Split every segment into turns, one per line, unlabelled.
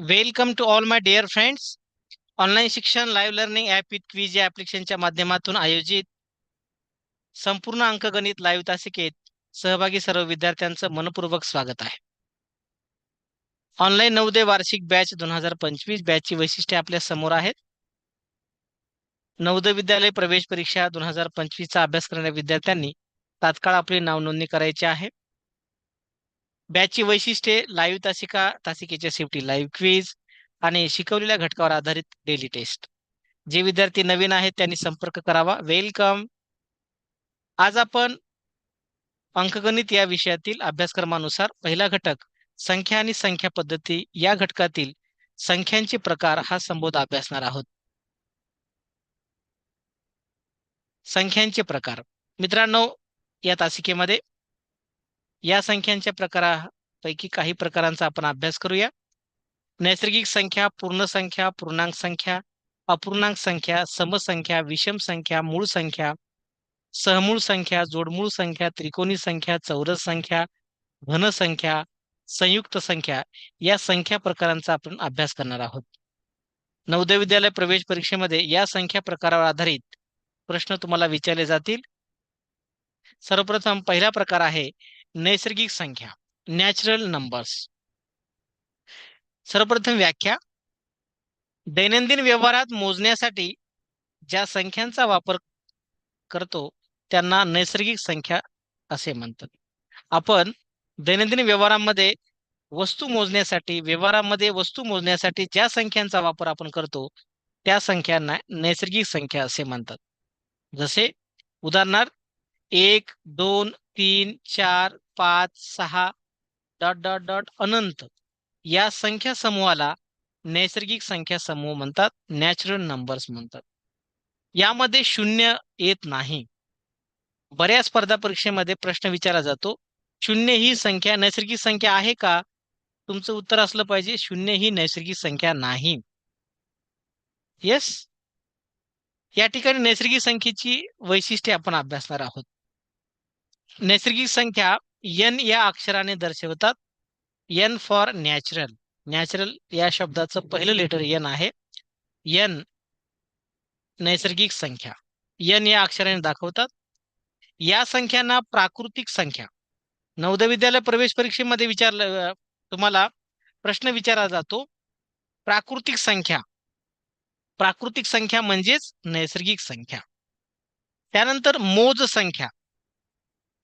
Welcome to all my dear friends online शिक्षण live learning app with quiz या ॲप्लिकेशनच्या माध्यमातून आयोजित संपूर्ण अंकगणित लाईव्ह तासिकेत सहभागी सर्व विद्यार्थ्यांचं मनपूर्वक स्वागत आहे. ऑनलाईन नवोदय वार्षिक बॅच दोन हजार पंचवीस बॅचची वैशिष्ट्ये आपल्यासमोर आहेत. नवोदय विद्यालय प्रवेश परीक्षा दोन हजार पंचवीसचा अभ्यास करणाऱ्या विद्यार्थ्यांनी तात्काळ आपली नाव नोंदणी करायची आहे. बॅचची वैशिष्ट्ये लाईव्ह तासिका तासिकेच्या शेवटी लाईव्ह क्विज आणि शिकवलेल्या घटकावर आधारित डेली टेस्ट जे विद्यार्थी नवीन आहेत त्यांनी संपर्क करावा. वेलकम आज आपण अंकगणित या विषयातील अभ्यासक्रमानुसार पहिला घटक संख्या आणि संख्या पद्धती या घटकातील संख्यांचे प्रकार हा संबोध अभ्यासणार आहोत. संख्यांचे प्रकार. मित्रांनो या तासिकेमध्ये या संख्यांच्या प्रकारापैकी काही प्रकारांचा आपण अभ्यास करूया. नैसर्गिक संख्या पूर्ण संख्या पूर्णांक संख्या अपूर्णांक संख्या समसंख्या विषम संख्या मूळ संख्या सहमूळ संख्या जोडमूळ संख्या त्रिकोणी संख्या चौरस संख्या घन संख्या संयुक्त संख्या या संख्या प्रकारांचा आपण अभ्यास करणार आहोत. नवोदय विद्यालय प्रवेश परीक्षेमध्ये या संख्या प्रकारावर आधारित प्रश्न तुम्हाला विचारले जातील. सर्वप्रथम पहिला प्रकार आहे नैसर्गिक संख्या नॅचरल नंबर्स सर्वप्रथम व्याख्या दैनंदिन व्यवहारात मोजण्यासाठी ज्या संख्यांचा वापर करतो त्यांना नैसर्गिक संख्या असे म्हणतात. आपण दैनंदिन व्यवहारामध्ये वस्तू मोजण्यासाठी व्यवहारामध्ये वस्तू मोजण्यासाठी ज्या संख्यांचा वापर आपण करतो त्या संख्यांना नैसर्गिक संख्या असे म्हणतात. जसे उदाहरणार्थ एक दोन तीन चार पाच सहा डॉट डॉट डॉट अनंत. या संख्या समूहाला नैसर्गिक संख्या समूह म्हणतात नॅचरल नंबर्स म्हणतात. यामध्ये शून्य येत नाही. बऱ्याच स्पर्धा परीक्षेमध्ये प्रश्न विचारला जातो शून्य ही संख्या नैसर्गिक संख्या आहे का? तुमचं उत्तर असलं पाहिजे शून्य ही नैसर्गिक संख्या नाही. येस या ठिकाणी नैसर्गिक संख्येची वैशिष्ट्ये आपण अभ्यासणार आहोत. नैसर्गिक संख्या एन या अक्षराने दर्शवतात. एन फॉर नॅचरल नॅचरल या शब्दाचं पहिलं लेटर एन आहे. एन नैसर्गिक संख्या. एन या अक्षराने दाखवतात. या संख्यांना प्राकृतिक संख्या. नवोदय विद्यालय प्रवेश परीक्षेमध्ये विचारलं तुम्हाला प्रश्न विचारला जातो प्राकृतिक संख्या. प्राकृतिक संख्या म्हणजेच नैसर्गिक संख्या. त्यानंतर मोज संख्या.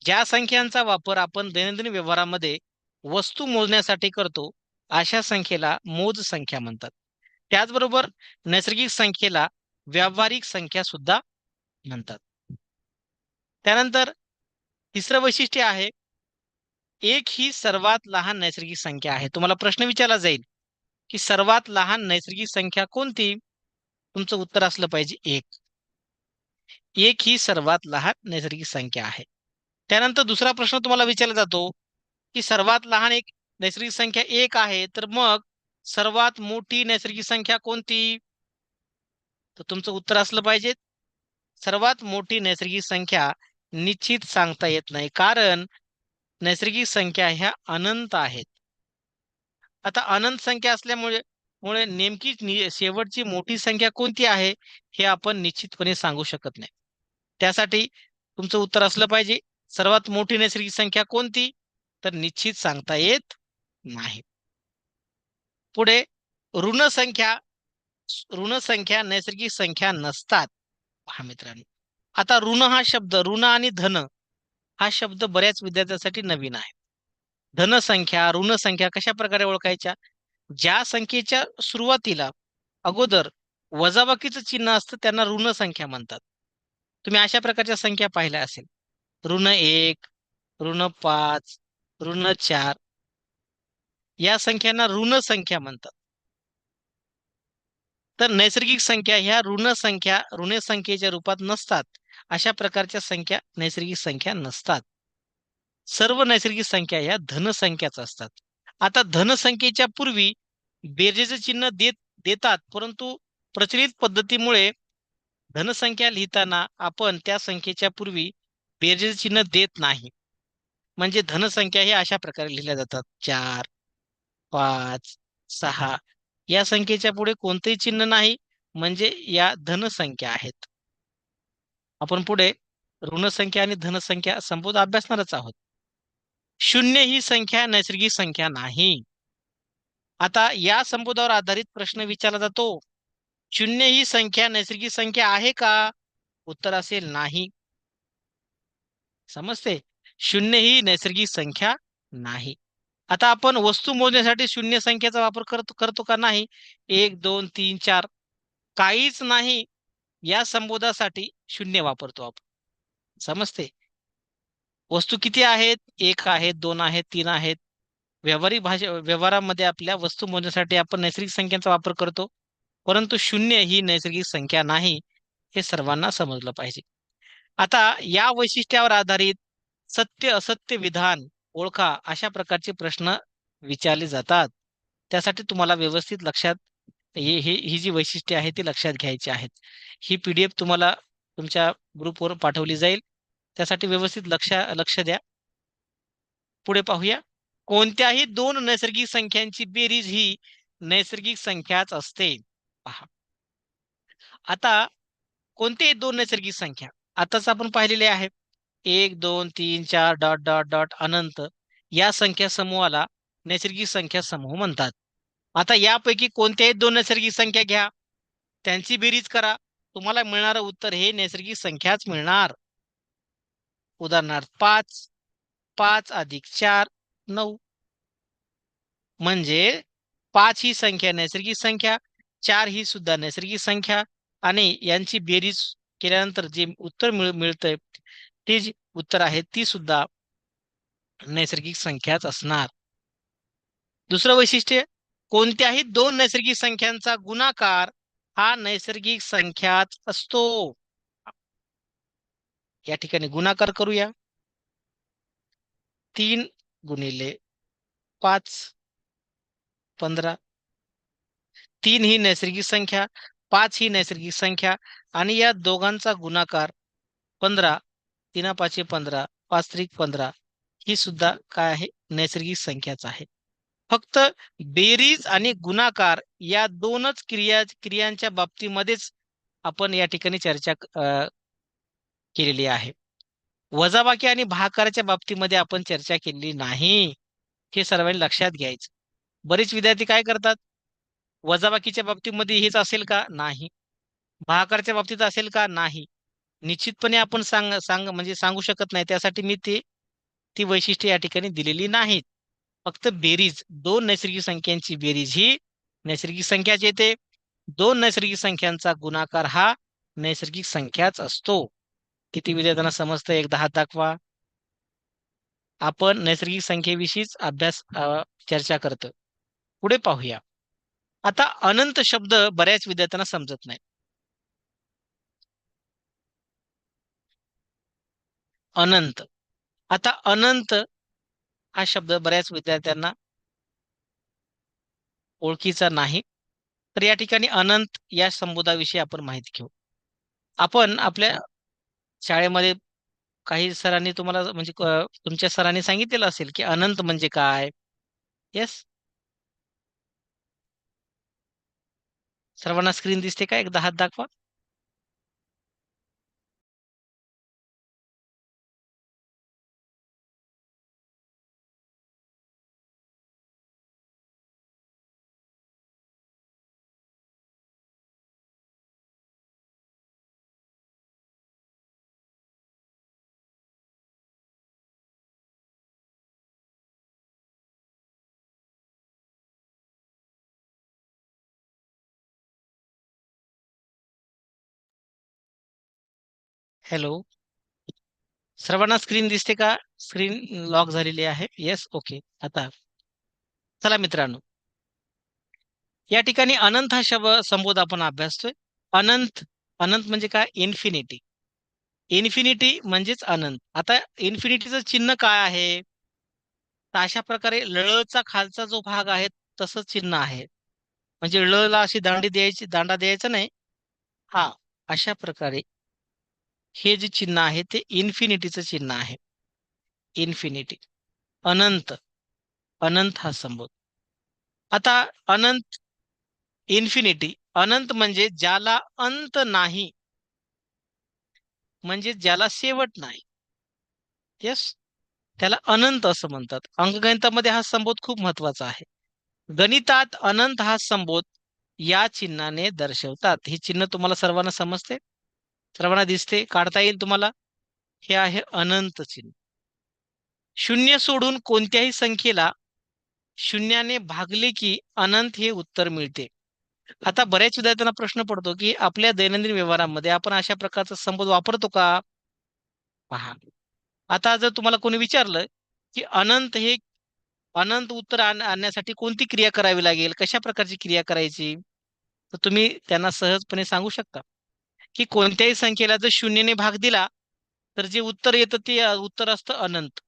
ज्या संख्यांचा वापर आपण दैनंदिन व्यवहारामध्ये वस्तू मोजण्यासाठी करतो अशा संख्येला मोज संख्या म्हणतात. त्याचबरोबर नैसर्गिक संख्येला व्यावहारिक संख्या सुद्धा म्हणतात. त्यानंतर तिसरं वैशिष्ट्य आहे एक ही सर्वात लहान नैसर्गिक संख्या आहे. तुम्हाला प्रश्न विचारला जाईल की सर्वात लहान नैसर्गिक संख्या कोणती? तुमचं उत्तर असलं पाहिजे एक. एक ही सर्वात लहान नैसर्गिक संख्या आहे. त्यानंतर दुसरा प्रश्न तुम्हाला विचारला जातो की सर्वात लहान एक नैसर्गिक संख्या एक आहे तर मग सर्वात मोठी नैसर्गिक संख्या कोणती? तर तुमचं उत्तर असलं पाहिजे. सर्वात मोठी नैसर्गिक संख्या निश्चित सांगता येत नाही कारण नैसर्गिक संख्या ह्या अनंत आहेत. आता अनंत संख्या असल्यामुळे मुळे नेमकी शेवटची मोठी संख्या कोणती आहे हे आपण निश्चितपणे सांगू शकत नाही. त्यासाठी तुमचं उत्तर असलं पाहिजे. सर्वात मोठी नैसर्गिक संख्या कोणती? तर निश्चित सांगता येत नाही. पुढे ऋण संख्या ऋण संख्या नैसर्गिक संख्या नसतात. पहा मित्रांनो. आता ऋण हा शब्द ऋण आणि धन हा शब्द बऱ्याच विद्यार्थ्यांसाठी नवीन आहे. धन संख्या ऋण संख्या कशा प्रकारे ओळखायच्या? ज्या संख्येच्या सुरुवातीला अगोदर वजाबाकीचं चिन्ह असतं त्यांना ऋण संख्या म्हणतात. तुम्ही अशा प्रकारच्या संख्या पाहिल्या असेल. ऋण एक ऋण पाच ऋण चार. या संख्यांना ऋण संख्या म्हणतात. तर नैसर्गिक संख्या ह्या ऋण संख्या ऋण संख्येच्या रूपात नसतात. अशा प्रकारच्या संख्या नैसर्गिक संख्या नसतात. सर्व नैसर्गिक संख्या ह्या धनसंख्याच असतात. आता धनसंख्येच्या पूर्वी बेरजेचं चिन्ह देत देतात परंतु प्रचलित पद्धतीमुळे धनसंख्या लिहिताना आपण त्या संख्येच्या पूर्वी बेरजेचे चिन्ह देत नाही. म्हणजे धनसंख्या हे अशा प्रकारे लिहिल्या जातात. चार पाच सहा. या संख्येच्या पुढे कोणतेही चिन्ह नाही. म्हणजे या धनसंख्या आहेत. आपण पुढे ऋणसंख्या आणि धनसंख्या संबोध अभ्यासणारच आहोत. शून्य ही संख्या नैसर्गिक संख्या नाही. आता या संबोधावर आधारित प्रश्न विचारला जातो. शून्य ही संख्या नैसर्गिक संख्या आहे का? उत्तर असेल नाही. समजते शून्य ही नैसर्गिक संख्या नाही. आता आपण वस्तू मोजण्यासाठी शून्य संख्येचा वापर करतो करतो का नाही? एक दोन तीन चार. काहीच नाही. या संबोधासाठी शून्य वापरतो आपण. समजते वस्तू किती आहेत? एक आहेत दोन आहेत तीन आहेत. व्यावहारिक भाषे व्यवहारामध्ये आपल्या वस्तू मोजण्यासाठी आपण नैसर्गिक संख्यांचा वापर करतो. परंतु शून्य ही नैसर्गिक संख्या नाही हे सर्वांना समजलं पाहिजे. आता या वैशिष्ट्यावर आधारित सत्य असत्य विधान ओळखा अशा प्रकारचे प्रश्न विचारले जातात. त्यासाठी तुम्हाला व्यवस्थित लक्षात हे ही जी वैशिष्ट्ये आहेत ती लक्षात घ्यायची आहेत. ही पीडीएफ तुम्हाला तुमच्या ग्रुपवर पाठवली जाईल. त्यासाठी व्यवस्थित लक्ष लक्ष द्या. पुढे पाहूया. कोणत्याही दोन नैसर्गिक संख्यांची बेरीज ही नैसर्गिक संख्याच असते. पहा. आता कोणते दोन नैसर्गिक संख्या? आताच आपण पाहिलेले आहे एक दोन तीन चार डॉट डॉट डॉट अनंत. या संख्या समूहाला नैसर्गिक संख्या समूह म्हणतात. आता यापैकी कोणत्याही दोन नैसर्गिक संख्या घ्या. त्यांची बेरीज करा. तुम्हाला मिळणारं उत्तर हे नैसर्गिक संख्याच मिळणार. उदाहरणार्थ पाच. पाच अधिक चार नऊ. म्हणजे पाच ही संख्या नैसर्गिक संख्या चार ही सुद्धा नैसर्गिक संख्या आणि यांची बेरीज केल्यानंतर जे उत्तर मिळ मिळतंय ते जे उत्तर आहे ती सुद्धा नैसर्गिक संख्याच असणार. दुसरं वैशिष्ट्य कोणत्याही दोन नैसर्गिक संख्यांचा गुणाकार हा नैसर्गिक संख्याच असतो. या ठिकाणी गुणाकार करूया. तीन गुणिले पाच पंधरा. तीन ही नैसर्गिक संख्या. पाच ही नैसर्गिक संख्या आणि या दोघांचा गुणाकार पंधरा तीना पाचशे पंधरा पाच त्रिक पंधरा ही सुद्धा काय आहे? नैसर्गिक संख्याच आहे. फक्त बेरीज आणि गुणाकार या दोनच क्रिया क्रियांच्या बाबतीमध्येच आपण या ठिकाणी चर्चा केलेली आहे. वजाबाकी आणि भाकाराच्या बाबतीमध्ये आपण चर्चा केलेली नाही. हे सर्वांनी लक्षात घ्यायचं. बरेच विद्यार्थी काय करतात? वजाबाकीच्या बाबतीमध्ये हेच असेल का? नाही. भाकारच्या बाबतीत असेल का? नाही. निश्चितपणे आपण सांग सांग म्हणजे सांगू शकत नाही. त्यासाठी मी ते ती वैशिष्ट्ये या ठिकाणी दिलेली नाहीत. फक्त बेरीज दोन नैसर्गिक संख्यांची बेरीज ही नैसर्गिक संख्याच येते. दोन नैसर्गिक संख्यांचा गुणाकार हा नैसर्गिक संख्याच असतो. किती विद्यार्थ्यांना समजतं? एक दहा दाखवा. आपण नैसर्गिक संख्येविषयीच अभ्यास चर्चा करतो. पुढे पाहूया. आता अनंत शब्द बऱ्याच विद्यार्थ्यांना समजत नाही. अनंत. आता अनंत हा शब्द बऱ्याच विद्यार्थ्यांना ओळखीचा नाही. तर या ठिकाणी अनंत या संबोधाविषयी आपण माहिती घेऊ. आपण आपल्या शाळेमध्ये काही सरांनी तुम्हाला म्हणजे तुमच्या सरांनी सांगितलेलं असेल की अनंत म्हणजे काय? येस सर्वांना स्क्रीन दिसते का? एकदा हात दाखवा. हॅलो. सर्वांना स्क्रीन दिसते का? स्क्रीन लॉक झालेली आहे. येस ओके आता चला मित्रांनो. या ठिकाणी अनंत हा शब्द संबोध आपण अभ्यासतोय. अनंत अनंत म्हणजे काय? इन्फिनिटी इन्फिनिटी म्हणजेच अनंत. आता इन्फिनिटीचं चिन्ह काय आहे? तर अशा प्रकारे लळचा खालचा जो भाग आहे तसंच चिन्ह आहे. म्हणजे ळला अशी दांडी द्यायची दांडा द्यायचा नाही. हा अशा प्रकारे हे जे चिन्ह आहे ते इन्फिनिटीचं चिन्ह आहे. इन्फिनिटी. अनंत. अनंत हा संबोध. आता अनंत इन्फिनिटी. अनंत म्हणजे ज्याला अंत नाही. म्हणजे ज्याला शेवट नाही. येस त्याला अनंत असं म्हणतात. अंकगणितामध्ये हा संबोध खूप महत्त्वाचा आहे. गणितात अनंत हा संबोध या चिन्हाने दर्शवतात. हे चिन्ह तुम्हाला सर्वांना समजते? सर्वांना दिसते. काढता येईल तुम्हाला? हे आहे अनंत चिन्ह. शून्य सोडून कोणत्याही संख्येला शून्याने भागले की अनंत हे उत्तर मिळते. आता बऱ्याच विद्यार्थ्यांना प्रश्न पडतो की आपल्या दैनंदिन व्यवहारामध्ये आपण अशा प्रकारचा संबोध वापरतो का? पहा. आता जर तुम्हाला कोणी विचारलं की अनंत हे अनंत उत्तर आणण्यासाठी कोणती क्रिया करावी लागेल? कशा प्रकारची क्रिया करायची? तर तुम्ही त्यांना सहजपणे सांगू शकता. की कोणत्याही संख्येला जर शून्यने भाग दिला तर जे उत्तर येतं ते उत्तर असतं अनंत.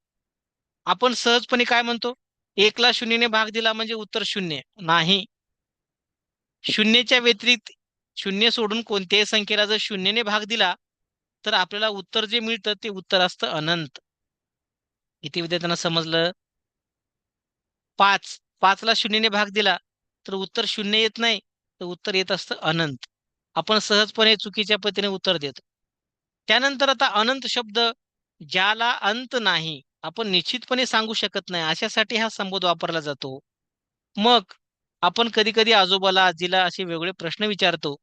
आपण सहजपणे काय म्हणतो? एकला शून्यने भाग दिला म्हणजे उत्तर शून्य. नाही. शून्यच्या व्यतिरिक्त शून्य सोडून कोणत्याही संख्येला जर शून्यने भाग दिला तर आपल्याला उत्तर जे मिळतं ते उत्तर असतं अनंत. किती विद्यार्थ्यांना समजलं? पाच. पाचला शून्यने भाग दिला तर उत्तर शून्य येत नाही तर उत्तर येत असतं अनंत. आपण सहजपणे चुकीच्या पद्धतीने उत्तर देतो. त्यानंतर आता अनंत शब्द ज्याला अंत नाही आपण निश्चितपणे सांगू शकत नाही अशासाठी हा संबोध वापरला जातो. मग आपण कधी कधी आजोबाला आजीला असे वेगळे प्रश्न विचारतो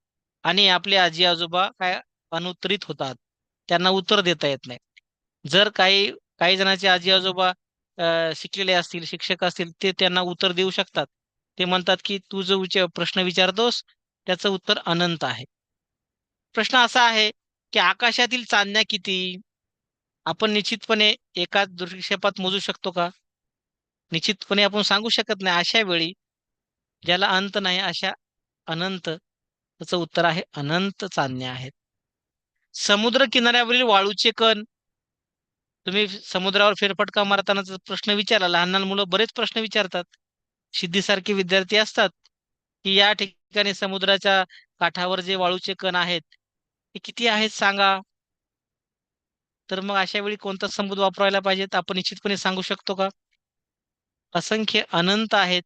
आणि आपले आजी आजोबा काय अनुत्तरित होतात त्यांना उत्तर देता येत नाही. जर काही काही जणांचे आजी आजोबा शिकलेले असतील शिक्षक असतील ते त्यांना उत्तर देऊ शकतात. ते म्हणतात की तू जो विचार प्रश्न विचारतोस त्याचं उत्तर अनंत आहे. प्रश्न असा आहे की आकाशातील चांदण्या किती? आपण निश्चितपणे एकाच दृष्टिक्षेपात मोजू शकतो का? निश्चितपणे आपण सांगू शकत नाही. अशा वेळी ज्याला अंत नाही अशा अनंत त्याचं उत्तर आहे अनंत चांदण्या आहेत. समुद्र किनाऱ्यावरील वाळूचे कण. तुम्ही समुद्रावर फेरफटका मारताना प्रश्न विचारा लहान लहान मुलं बरेच प्रश्न विचारतात. सिद्धीसारखे विद्यार्थी असतात की या ठिकाणी ठिकाणी समुद्राच्या काठावर जे वाळूचे कण आहेत ते किती आहेत सांगा? तर मग अशा वेळी कोणता संबोध वापरायला पाहिजेत आपण निश्चितपणे सांगू शकतो का? असंख्य अनंत आहेत.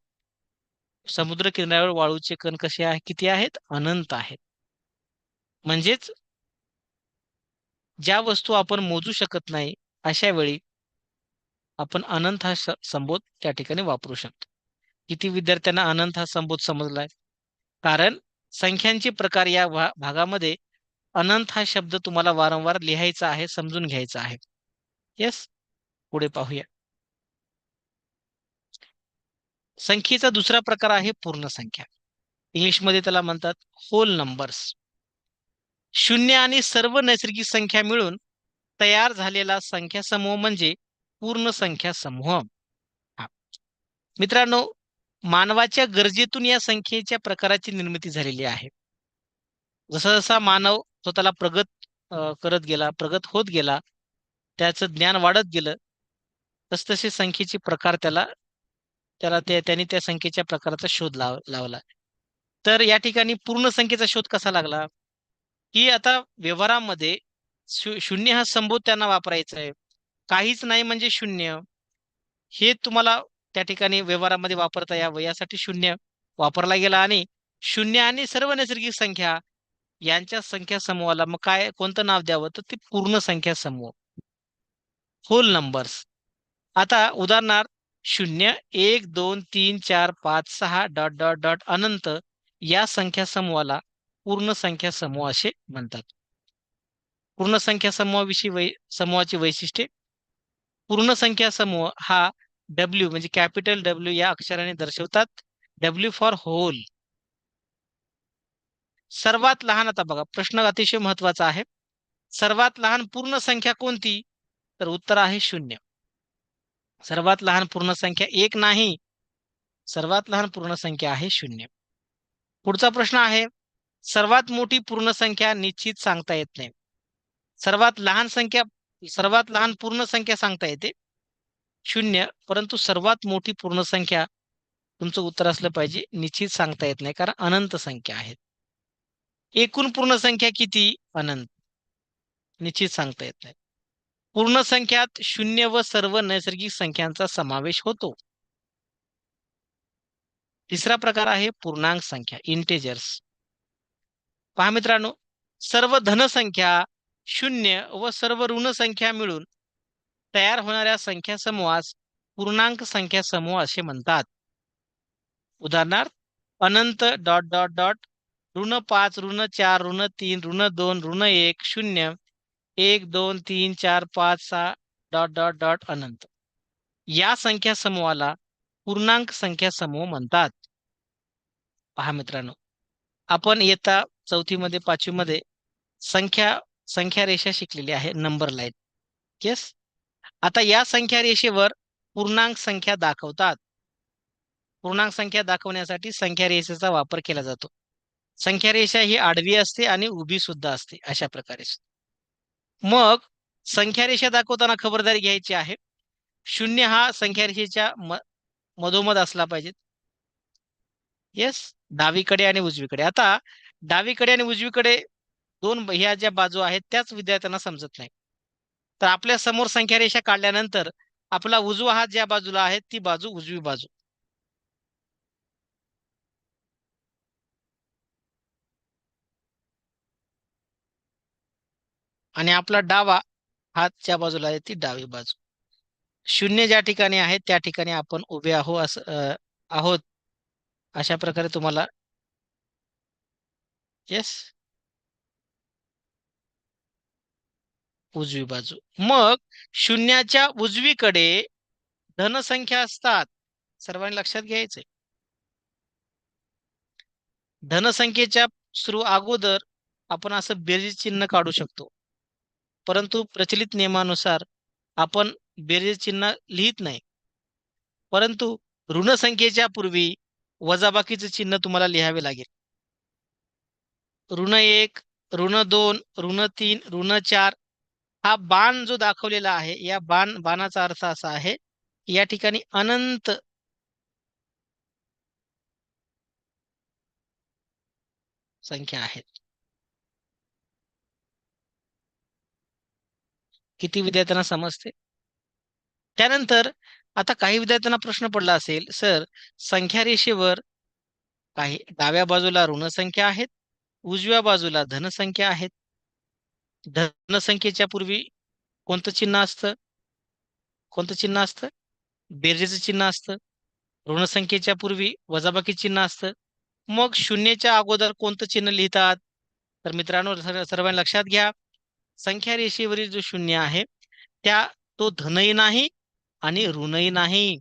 समुद्र किनाऱ्यावर वाळूचे कण कसे आहे? किती आहेत? अनंत आहेत. म्हणजेच ज्या वस्तू आपण मोजू शकत नाही अशा वेळी आपण अनंत हा संबोध त्या ठिकाणी वापरू शकतो. किती विद्यार्थ्यांना अनंत हा संबोध समजलाय? कारण संख्यांचे प्रकार या भागामध्ये अनंत हा शब्द तुम्हाला वारंवार लिहायचा आहे समजून घ्यायचा आहे. येस पुढे पाहूया. संख्येचा दुसरा प्रकार आहे पूर्ण संख्या. इंग्लिशमध्ये त्याला म्हणतात होल नंबर्स शून्य आणि सर्व नैसर्गिक संख्या मिळून तयार झालेला संख्या समूह म्हणजे पूर्ण संख्या समूह मित्रांनो मानवाच्या गरजेतून या संख्येच्या प्रकाराची निर्मिती झालेली आहे. जसा जसा मानव स्वतःला प्रगत करत गेला प्रगत होत गेला त्याचं ज्ञान वाढत गेलं तस तसे संख्येचे प्रकार त्याला त्याला ते त्यांनी त्या संख्येच्या प्रकाराचा शोध लाव लावला. तर या ठिकाणी पूर्ण संख्येचा शोध कसा लागला? की आता व्यवहारामध्ये शून्य हा संबोध त्यांना वापरायचा आहे. काहीच नाही म्हणजे शून्य. हे तुम्हाला त्या ठिकाणी व्यवहारामध्ये वापरता यावं. यासाठी शून्य वापरला गेला आणि शून्य आणि सर्व नैसर्गिक संख्या यांच्या संख्या समूहाला मग काय कोणतं नाव द्यावं? तर ते पूर्ण संख्या समूह. होल नंबर्स आता उदाहरणार्थ शून्य एक दोन तीन चार पाच सहा डॉट डॉट डॉट अनंत या संख्या समूहाला पूर्ण संख्या समूह असे म्हणतात. पूर्ण संख्या समूहाविषयी वै समूहाची वैशिष्ट्ये. पूर्ण संख्या समूह हा डब्ल्यू म्हणजे कॅपिटल डब्ल्यू या अक्षराने दर्शवतात. डब्ल्यू फॉर होल सर्वात लहान आता बघा प्रश्न अतिशय महत्त्वाचा आहे. सर्वात लहान पूर्ण संख्या कोणती? तर उत्तर आहे शून्य. सर्वात लहान पूर्ण संख्या एक नाही. सर्वात लहान पूर्ण संख्या आहे शून्य. पुढचा प्रश्न आहे सर्वात मोठी पूर्ण संख्या निश्चित सांगता येत नाही. सर्वात लहान संख्या सर्वात लहान पूर्ण संख्या सांगता येते. शून्य परंतु सर्वात मोठी पूर्ण संख्या तुमचं उत्तर असलं पाहिजे. निश्चित सांगता येत नाही कारण अनंत संख्या आहेत. एकूण पूर्ण संख्या किती? अनंत. निश्चित सांगता येत नाही. पूर्णसंख्यात शून्य व सर्व नैसर्गिक संख्यांचा समावेश होतो. तिसरा प्रकार आहे पूर्णांक संख्या इंटेजर्स पहा मित्रांनो सर्व धनसंख्या शून्य व सर्व ऋणसंख्या मिळून तयार होणाऱ्या संख्या समूहास पूर्णांक संख्या समूह असे म्हणतात. उदाहरणार्थ अनंत डॉट डॉट डॉट ऋण पाच ऋण चार ऋण तीन ऋण दोन ऋण एक शून्य एक दोन तीन चार पाच सहा डॉट डॉट डॉट अनंत. या संख्या समूहाला पूर्णांक संख्या समूह म्हणतात. पहा मित्रांनो आपण येता चौथीमध्ये पाचवीमध्ये संख्या संख्या रेषा शिकलेली आहे नंबर लाईन. येस आता या संख्या रेषेवर पूर्णांक संख्या दाखवतात. पूर्णांक संख्या दाखवण्यासाठी संख्या रेषेचा वापर केला जातो. संख्या रेषा ही आडवी असते आणि उभी सुद्धा असते अशा प्रकारे. मग संख्या रेषा दाखवताना खबरदारी घ्यायची आहे. शून्य हा संख्या रेषेच्या मधोमध असला पाहिजे. येस डावीकडे आणि उजवीकडे. आता डावीकडे आणि उजवीकडे दोन ह्या ज्या बाजू आहेत त्याच विद्यार्थ्यांना समजत नाही. तर आपल्यासमोर संख्या रेषा काढल्यानंतर आपला उजवा हात ज्या बाजूला आहे ती बाजू उजवी बाजू. आणि आपला डावा हात ज्या बाजूला आहे ती डावी बाजू. शून्य ज्या ठिकाणी आहे त्या ठिकाणी आपण उभे आहो असं आहोत. अशा प्रकारे तुम्हाला येस उजवी बाजू मग शून्याच्या उजवीकडे धनसंख्या असतात. सर्वांनी लक्षात घ्यायचंय. धनसंख्येच्या सुरू अगोदर आपण असं बेरीज चिन्ह काढू शकतो. परंतु प्रचलित नियमानुसार आपण बेरीज चिन्ह लिहित नाही. परंतु ऋणसंख्येच्या पूर्वी वजाबाकीचं चिन्ह तुम्हाला लिहावे लागेल. ऋण एक ऋण दोन ऋण तीन ऋण चार हा बाण जो दाखवलेला आहे या बाण बाणाचा अर्थ असा आहे या ठिकाणी अनंत संख्या आहेत किती विद्यार्थ्यांना समजते? त्यानंतर आता काही विद्यार्थ्यांना प्रश्न पडला असेल सर संख्या रेषेवर काही डाव्या बाजूला ऋणसंख्या आहेत उजव्या बाजूला धनसंख्या आहेत धनसंख्येच्या पूर्वी कोणतं चिन्ह असतं? कोणतं चिन्ह असतं? बेरजेचं चिन्ह असतं? ऋणसंख्येच्या पूर्वी वजाबाकी चिन्ह असतं? मग शून्यच्या अगोदर कोणतं चिन्ह लिहितात? तर मित्रांनो सर्वांनी लक्षात घ्या. संख्या रेषेवरील जो शून्य आहे त्या तो धनही नाही आणि ऋणही नाही.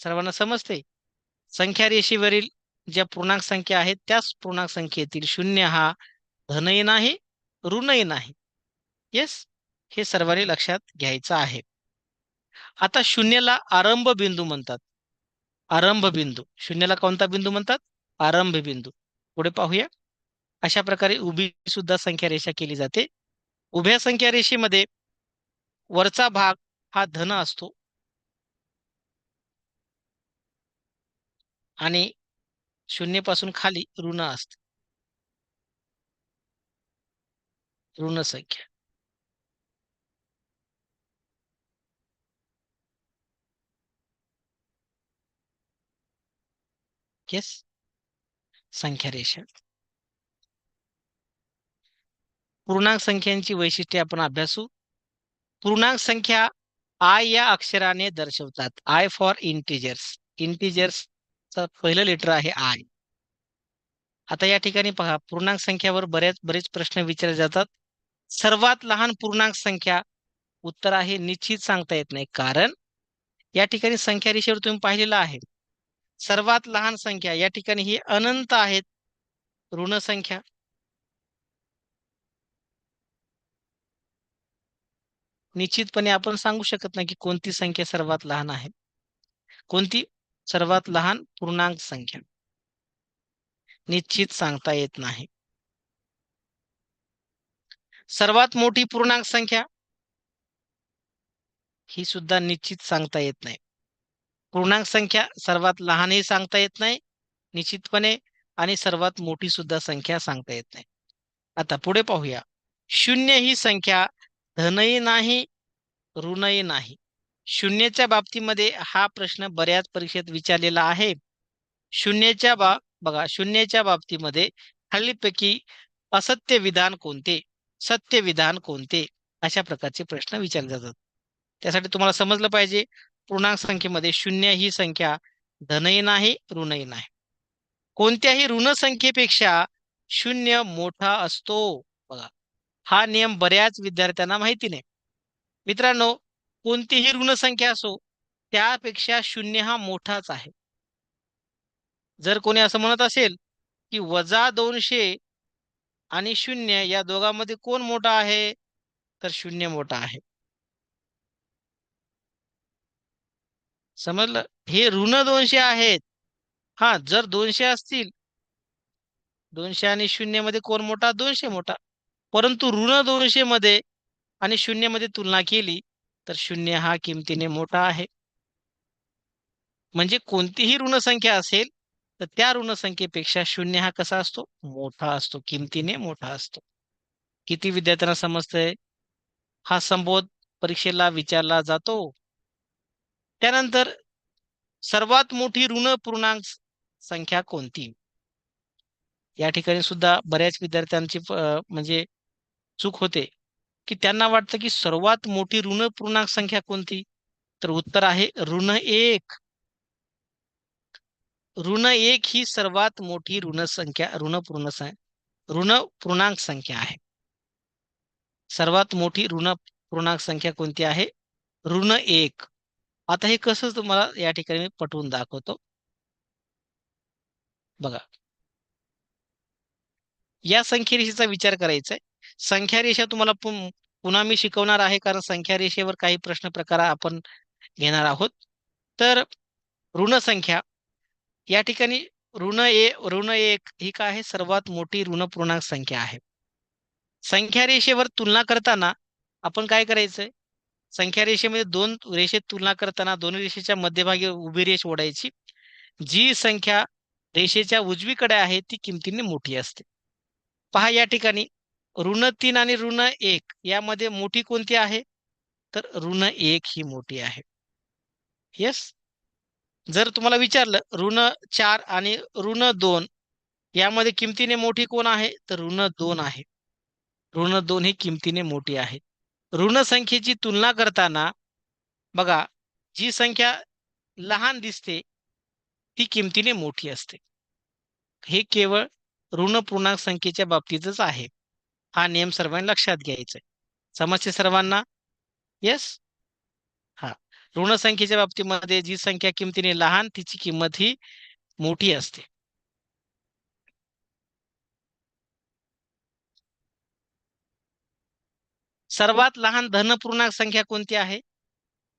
सर्वांना समजते संख्या रेषेवरील ज्या पूर्णांक संख्या आहेत त्याच पूर्णांक संख्येतील शून्य हा धनही नाही ऋणही नाही. येस हे सर्वांनी लक्षात घ्यायचं आहे. आता शून्यला आरंभ बिंदू म्हणतात. आरंभ बिंदू. शून्याला कोणता बिंदू म्हणतात? आरंभ बिंदू. पुढे पाहूया. अशा प्रकारे उभी सुद्धा संख्या रेषा केली जाते. उभ्या संख्या रेषेमध्ये वरचा भाग हा धन असतो. आणि शून्यपासून खाली ऋण असते. ऋण संख्या येस संख्या रेषा. पूर्णांक संख्यांची वैशिष्ट्ये आपण अभ्यासू. पूर्णांक संख्या आय या अक्षराने दर्शवतात. आय फॉर इंटिजर्स इंटिजर्स पहिलं लेटर आहे आय आता या ठिकाणी पहा. पूर्णांक संख्यावर बऱ्याच बरेच प्रश्न विचारले जातात. सर्वात लहान पूर्णांक संख्या उत्तर आहे निश्चित सांगता येत नाही. कारण या ठिकाणी संख्या रेषेवर तुम्ही पाहिलेलं आहे. सर्वात लहान संख्या या ठिकाणी ही अनंत आहेत ऋण संख्या. निश्चितपणे आपण सांगू शकत नाही की कोणती संख्या सर्वात लहान आहे. कोणती सर्वात लहान पूर्णांक संख्या? निश्चित सांगता येत नाही. सर्वात मोठी पूर्णांक संख्या? ही सुद्धा निश्चित सांगता येत नाही. पूर्णांक संख्या सर्वात लहानही सांगता येत नाही निश्चितपणे आणि सर्वात मोठी सुद्धा संख्या सांगता येत नाही. आता पुढे पाहूया. शून्य ही संख्या धनही नाही ऋणही नाही. शून्याच्या बाबतीमध्ये हा प्रश्न बऱ्याच परीक्षेत विचारलेला आहे. शून्याच्या बा बघा शून्याच्या बाबतीमध्ये खालीपैकी असत्य विधान कोणते? सत्य विधान कोणते? अशा प्रकारचे प्रश्न विचारले जातात. त्यासाठी तुम्हाला समजलं पाहिजे पूर्णांक संख्येमध्ये शून्य ही संख्या धनही नाही ऋणही नाही. कोणत्याही ऋण संख्येपेक्षा शून्य मोठा असतो. बघा हा नियम बऱ्याच विद्यार्थ्यांना माहिती नाही. मित्रांनो कोणतीही ऋण संख्या असो त्यापेक्षा शून्य हा मोठाच आहे. जर कोणी असं म्हणत असेल की वजा दोनशे आणि शून्य या दोघांमध्ये कोण मोठा आहे? तर शून्य मोठा आहे. समजलं? हे ऋण दोनशे आहेत. हा जर दोनशे असतील दोनशे आणि शून्यमध्ये कोण मोठा? दोनशे मोठा. परंतु ऋण दोनशे मध्ये आणि शून्यमध्ये तुलना केली तर शून्य हा किमतीने मोठा आहे. म्हणजे कोणतीही ऋणसंख्या असेल तर त्या ऋणसंख्येपेक्षा शून्य हा कसा असतो? मोठा असतो. किमतीने मोठा असतो. किती विद्यार्थ्यांना समजतंय? हा संबोध परीक्षेला विचारला जातो. त्यानंतर सर्वात मोठी ऋण पूर्णांक संख्या कोणती? या ठिकाणी सुद्धा बऱ्याच विद्यार्थ्यांची म्हणजे चूक होते की त्यांना वाटतं की सर्वात मोठी ऋण पूर्णांक संख्या कोणती? तर उत्तर आहे ऋण एक. ऋण एक ही सर्वात मोठी ऋण संख्या ऋण पूर्ण ऋण पूर्णांक संख्या आहे. सर्वात मोठी ऋण पूर्णांक संख्या कोणती आहे? ऋण एक. आता हे कसं तुम्हाला या ठिकाणी मी पटवून दाखवतो. बघा. या संख्या रेषेचा विचार करायचा आहे. संख्या रेषा तुम्हाला पुन्हा मी शिकवणार आहे कारण संख्या रेषेवर काही प्रश्न प्रकार आपण घेणार आहोत. तर ऋण संख्या या ठिकाणी ऋण ए ऋण एक ही काय आहे? सर्वात मोठी ऋण पूर्णांक संख्या आहे. संख्या रेषेवर तुलना करताना आपण काय करायचंय? संख्या रेषेमध्ये दोन रेषेत तुलना करताना दोन रेषेच्या मध्यभागी उभी रेष ओढायची. जी संख्या रेषेच्या उजवीकडे आहे ती किमतीने मोठी असते. पहा या ठिकाणी ऋण तीन आणि ऋण एक यामध्ये मोठी कोणती आहे? तर ऋण एक ही मोठी आहे. येस जर तुम्हाला विचारलं ऋण चार आणि ऋण दोन यामध्ये किमतीने मोठी कोण आहे? तर ऋण दोन आहे. ऋण दोन ही किमतीने मोठी आहे. ऋण संख्येची तुलना करताना बघा जी संख्या लहान दिसते ती किमतीने मोठी असते. हे केवळ ऋण पूर्णांक संख्येच्या बाबतीतच आहे. हा नियम सर्वांनी लक्षात घ्यायचा आहे. समजते सर्वांना? येस ऋणसंख्येच्या ऋण संख्येच्या बाबतीमध्ये जी संख्या किमतीने लहान तिची किंमत ही मोठी असते. सर्वात लहान धनपूर्णांक संख्या कोणती आहे?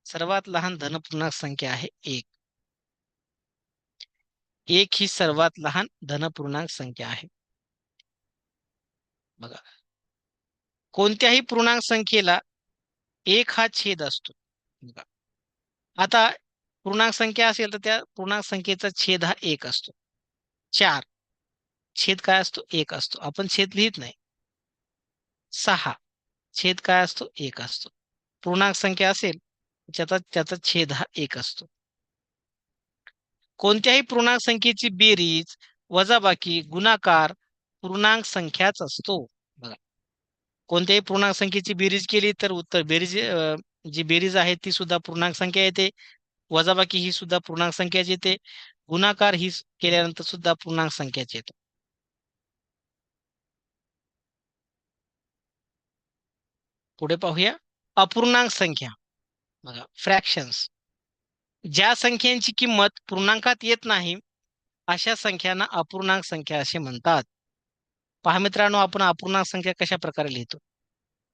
सर्वात लहान धनपूर्णांक संख्या आहे एक. एक ही सर्वात लहान धनपूर्णांक संख्या आहे. बघा. कोणत्याही पूर्णांक संख्येला एक हा छेद असतो. बघा. आता पूर्णांक संख्या असेल तर त्या पूर्णांक संख्येचा छेद हा एक असतो. चार. छेद काय असतो? एक असतो. आपण छेद लिहित नाही. सहा. छेद काय असतो? एक असतो. पूर्णांक संख्या असेल त्याचा त्याचा छेद हा एक असतो. कोणत्याही पूर्णांक संख्येची बेरीज वजाबाकी गुणाकार पूर्णांक संख्याच असतो. बघा. कोणत्याही पूर्णांक संख्येची बेरीज केली तर उत्तर बेरीज जी बेरीज आहे ती सुद्धा पूर्णांक संख्या येते. वजाबाकी ही सुद्धा पूर्णांक संख्याच येते. गुणाकार ही केल्यानंतर सुद्धा पूर्णांक संख्याच येतो. पुढे पाहूया. अपूर्णांक संख्या. बघा फ्रॅक्शन्स ज्या संख्यांची किंमत पूर्णांकात येत नाही अशा संख्यांना अपूर्णांक संख्या असे म्हणतात. पहा मित्रांनो आपण अपूर्णांक संख्या कशा प्रकारे लिहितो?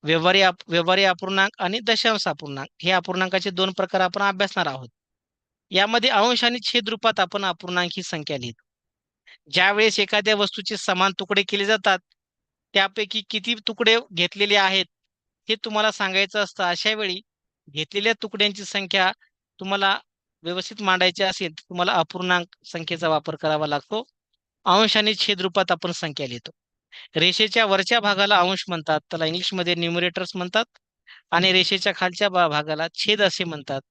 व्यवहारी व्यवहारी अपूर्णांक आणि दशांश अपूर्णांक. हे अपूर्णांकाचे दोन प्रकार आपण अभ्यासणार आहोत. यामध्ये अंश आणि छेद रूपात आपण अपूर्णांक ही संख्या लिहितो. ज्या वेळेस एखाद्या वस्तूचे समान तुकडे केले जातात त्यापैकी किती तुकडे घेतलेले आहेत हे तुम्हाला सांगायचं असतं. अशा वेळी घेतलेल्या तुकड्यांची संख्या तुम्हाला व्यवस्थित मांडायची असेल तर तुम्हाला अपूर्णांक संख्येचा वापर करावा लागतो. अंश आणि छेद रूपात आपण संख्या लिहितो. रेषेच्या वरच्या भागाला अंश म्हणतात. त्याला इंग्लिशमध्ये न्युमरेटर्स म्हणतात आणि रेषेच्या खालच्या भागाला छेद असे म्हणतात.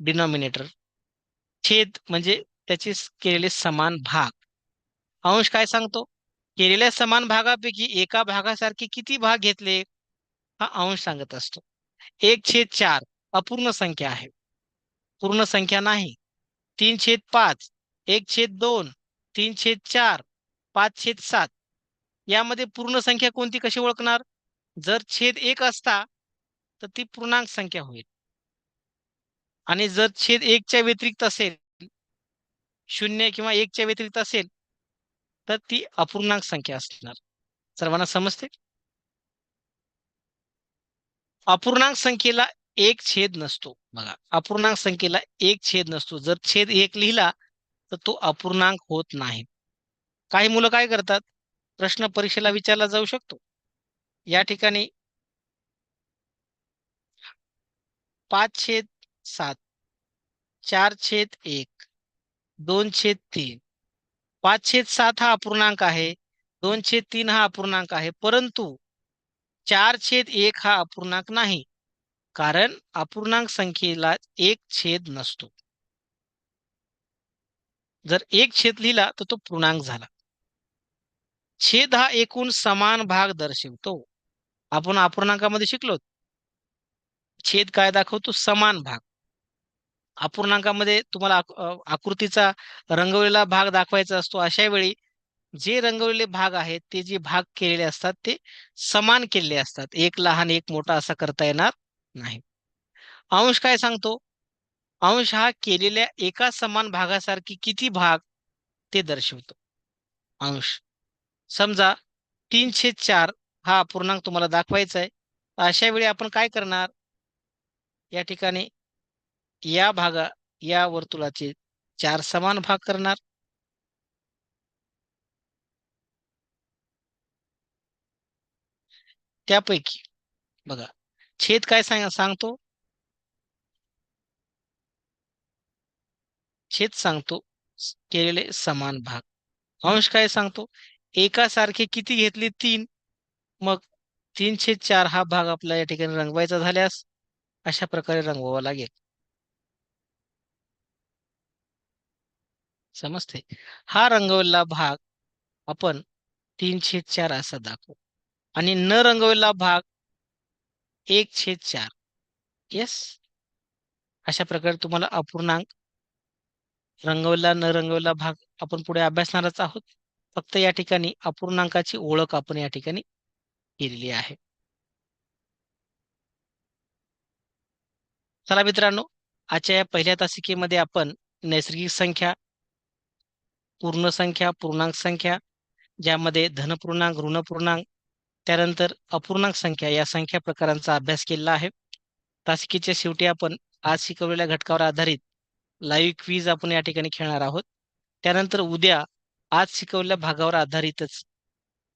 डिनॉमिनेटर छेद म्हणजे त्याचे केलेले समान भाग. अंश काय सांगतो? केलेल्या समान भागापैकी एका भागासारखे किती भाग घेतले? हा अंश सांगत असतो. एक छेद चार अपूर्ण संख्या आहे. पूर्ण संख्या नाही. तीन छेद पाच एक छेद दोन तीन छेद चार पाच छेद सात. यामध्ये पूर्ण संख्या कोणती कशी ओळखणार? जर छेद एक असता तर ती पूर्णांक संख्या होईल. आणि जर छेद एकच्या व्यतिरिक्त असेल शून्य किंवा एकच्या व्यतिरिक्त असेल तर ती अपूर्णांक संख्या असणार. सर्वांना समजते? अपूर्णांक संख्येला एक छेद नसतो. बघा अपूर्णांक संख्येला एक छेद नसतो. जर छेद एक लिहिला तर तो अपूर्णांक होत नाही. काही मुलं काय करतात? प्रश्न परीक्षेला विचारला जाऊ शकतो. या ठिकाणी पाच छेद सात चार छेद एक दोन छेद तीन. पाच छेद सात हा अपूर्णांक आहे दोन छेद तीन हा अपूर्णांक आहे परंतु चार छेद एक हा अपूर्णांक नाही कारण अपूर्णांक संख्येला एक छेद नसतो. जर एक छेद लिहिला तर तो पूर्णांक झाला. छेद हा एकूण समान भाग दर्शवतो. आपण अपूर्णांकामध्ये शिकलो. छेद काय दाखवतो? समान भाग. अपूर्णांकामध्ये तुम्हाला आकृतीचा रंगवलेला भाग दाखवायचा असतो. अशा वेळी जे रंगवलेले भाग आहेत ते जे भाग केलेले असतात ते समान केलेले असतात. एक लहान एक मोठा असा करता येणार नाही. अंश काय सांगतो? अंश हा केलेल्या एका समान भागासारखी किती भाग ते दर्शवतो. अंश. समजा तीनशे चार हा अपूर्णांक तुम्हाला दाखवायचा आहे अशा वेळी आपण काय करणार? या ठिकाणी या भागा या वर्तुळाचे चार समान भाग करणार. त्यापैकी बघा छेद काय सांग सांगतो? छेद सांगतो केलेले समान भाग. अंश काय सांगतो? एकासारखे किती घेतले? तीन. मग तीन छेद चार हा भाग आपला या ठिकाणी रंगवायचा झाल्यास अशा प्रकारे रंगवावा लागेल. समजते हा रंगवलेला भाग आपण तीन छेद चार असा दाखवू. आणि न रंगवलेला भाग एक छेद चार. येस अशा प्रकारे तुम्हाला अपूर्णांक रंगवला न रंगवला भाग आपण पुढे अभ्यासणारच आहोत. फक्त या ठिकाणी अपूर्णांकाची ओळख आपण या ठिकाणी केलेली आहे. चला मित्रांनो आजच्या या पहिल्या तासिकेमध्ये आपण नैसर्गिक संख्या पूर्ण संख्या पूर्णांक संख्या ज्यामध्ये धनपूर्णांक ऋणपूर्णांक त्यानंतर अपूर्णांक संख्या या संख्या प्रकारांचा अभ्यास केलेला आहे. तासिकेच्या शेवटी आपण आज शिकवलेल्या घटकावर आधारित लाईव्ह क्वीज आपण या ठिकाणी खेळणार आहोत. त्यानंतर उद्या आज शिकवलेल्या भागावर आधारितच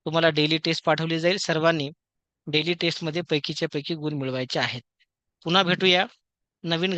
तुम्हाला डेली टेस्ट पाठवली जाईल. सर्वांनी डेली टेस्टमध्ये पैकीच्या पैकी गुण मिळवायचे आहेत. पुन्हा भेटूया. नवीन